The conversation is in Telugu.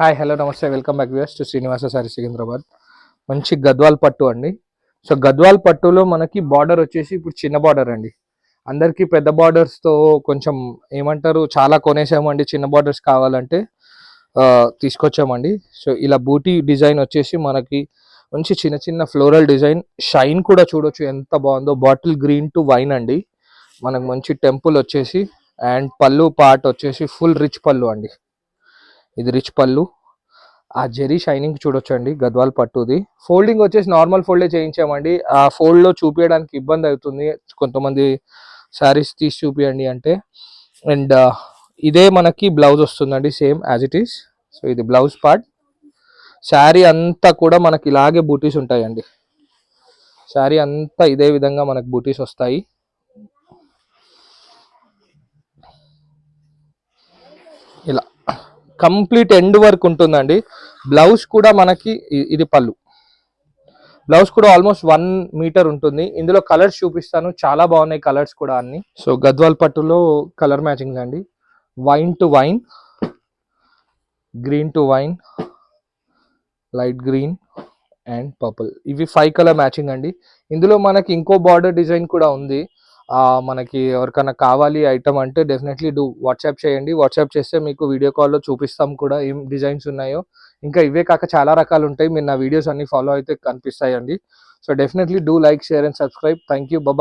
హాయ్ హలో నమస్తే. Welcome back views to Srinivasa sari Secunderabad మంచి గద్వాల్ పట్టు అండి. సో గద్వాల్ పట్టులో మనకి బార్డర్ వచ్చేసి ఇప్పుడు చిన్న బార్డర్ అండి. అందరికీ పెద్ద బార్డర్స్తో కొంచెం ఏమంటారు చాలా కొనేసామండి. చిన్న బార్డర్స్ కావాలంటే తీసుకొచ్చామండి. సో ఇలా బూటీ డిజైన్ వచ్చేసి మనకి మంచి చిన్న చిన్న ఫ్లోరల్ డిజైన్ షైన్ కూడా చూడొచ్చు ఎంత బాగుందో. బాటిల్ గ్రీన్ టు వైన్ అండి. మనకు మంచి టెంపుల్ వచ్చేసి అండ్ పళ్ళు పార్ట్ వచ్చేసి ఫుల్ రిచ్ పళ్ళు అండి. ఇది రిచ్ పళ్ళు. ఆ జెరీ షైనింగ్ చూడొచ్చు అండి గద్వాల్ పట్టుది. ఫోల్డింగ్ వచ్చేసి నార్మల్ ఫోల్డే చేయించామండి. ఆ ఫోల్డ్లో చూపించడానికి ఇబ్బంది అవుతుంది. కొంతమంది శారీస్ తీసి చూపియండి అంటే. అండ్ uh, ఇదే మనకి బ్లౌజ్ వస్తుందండి same as it is so ఇది బ్లౌజ్ పార్ట్ శారీ అంతా కూడా మనకి ఇలాగే బూటీస్ ఉంటాయండి. శారీ అంతా ఇదే విధంగా మనకు బూటీస్ వస్తాయి ఇలా కంప్లీట్ ఎండ్ వర్క్ ఉంటుందండి. బ్లౌజ్ కూడా మనకి ఇది పళ్ళు. బ్లౌజ్ కూడా ఆల్మోస్ట్ వన్ మీటర్ ఉంటుంది. ఇందులో కలర్స్ చూపిస్తాను. చాలా బాగున్నాయి కలర్స్ కూడా అన్ని. సో గద్వాల్ పట్టులో కలర్ మ్యాచింగ్ అండి. Wine to wine. Green to wine. Light green and purple. ఇవి ఫైవ్ కలర్ మ్యాచింగ్ అండి. ఇందులో మనకి ఇంకో బార్డర్ డిజైన్ కూడా ఉంది. మనకి ఎవరికైనా కావాలి ఐటమ్ అంటే డెఫినెట్లీ డూ వాట్సాప్ చేయండి. వాట్సాప్ చేస్తే మీకు వీడియో కాల్లో చూపిస్తాం కూడా ఏం డిజైన్స్ ఉన్నాయో. ఇంకా ఇవే కాక చాలా రకాలు ఉంటాయి. మీరు నా వీడియోస్ అన్ని ఫాలో అయితే కనిపిస్తాయండి. So definitely do like share and subscribe. Thank you bye